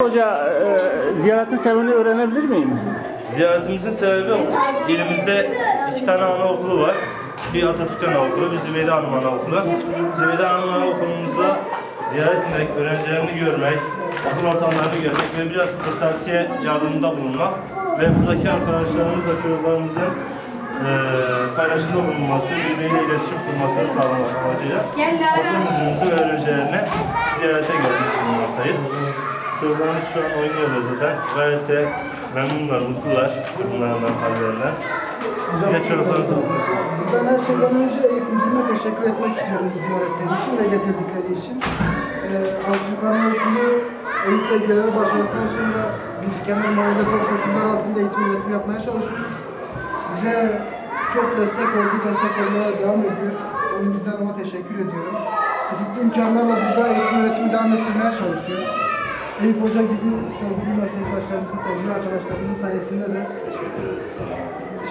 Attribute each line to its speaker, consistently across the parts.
Speaker 1: Hoca e, ziyaretin sebebini öğrenebilir miyim?
Speaker 2: Ziyaretimizin sebebi ilimizde iki tane anaokulu var. Bir Atatürk Anaokulu, bir Zübeyde Hanım Anaokulu. Zübeyde Hanım Anaokulumuza ziyaret etmek, öğrencilerini görmek, okul ortamlarını görmek ve biraz kırtasiye yardımında bulunmak ve buradaki arkadaşlarımızla çocuklarımızın eee paylaşımda bulunması, birbiriyle iletişim kurmasını sağlamak amacıyla okul müdürümüzü ve öğrencilerini ziyarete gelmiş bulunmaktayız. Çocuklarımız şu an oynuyorlar zaten. Gayet de memnunlar, mutlular durumlarından, hallerinden. Çocuklarımız
Speaker 3: Ben her şeyden önce eğitimcime teşekkür etmek istiyorum bu ziyaretleri için ve getirdikleri için. Ee, Atatürk Anaokulu eğitimle göreve başladıktan sonra biz kenar mahallede zor koşullar altında eğitim öğretim yapmaya çalışıyoruz. Bize çok destek oldu, destek olmaya devam ediyor. Onun yüzden ona teşekkür ediyorum. Kısıtlı imkanlarla burada eğitim öğretimi devam ettirmeye çalışıyoruz. Eyüp Hoca gibi sevgili meslektaşlarımızın, sevgili arkadaşlarımızın sayesinde de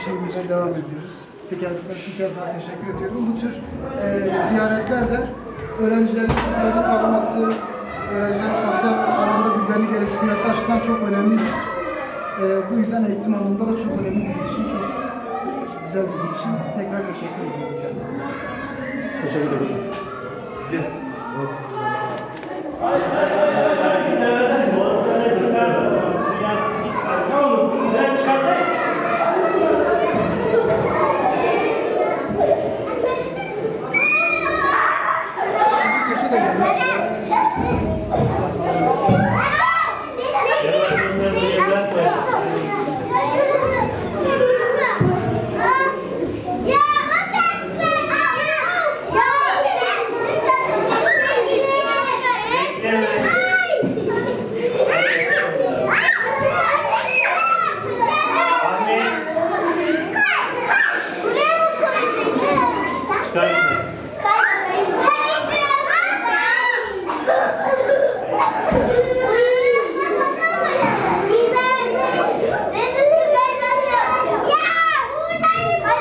Speaker 3: şeyimize devam ediyoruz. Tekerlekler bir kez daha teşekkür ediyorum. Bu tür e, ziyaretler de öğrencilerin birbirini tanıması, öğrencilerin sosyal alanda birbirlerini geliştirmesi açısından çok önemlidir. E, bu yüzden eğitim alanında da çok önemli bir girişim, çok güzel bir girişim. Tekrar teşekkür ediyorum kendisine.
Speaker 1: Teşekkür ederim.
Speaker 2: Gel. Bye.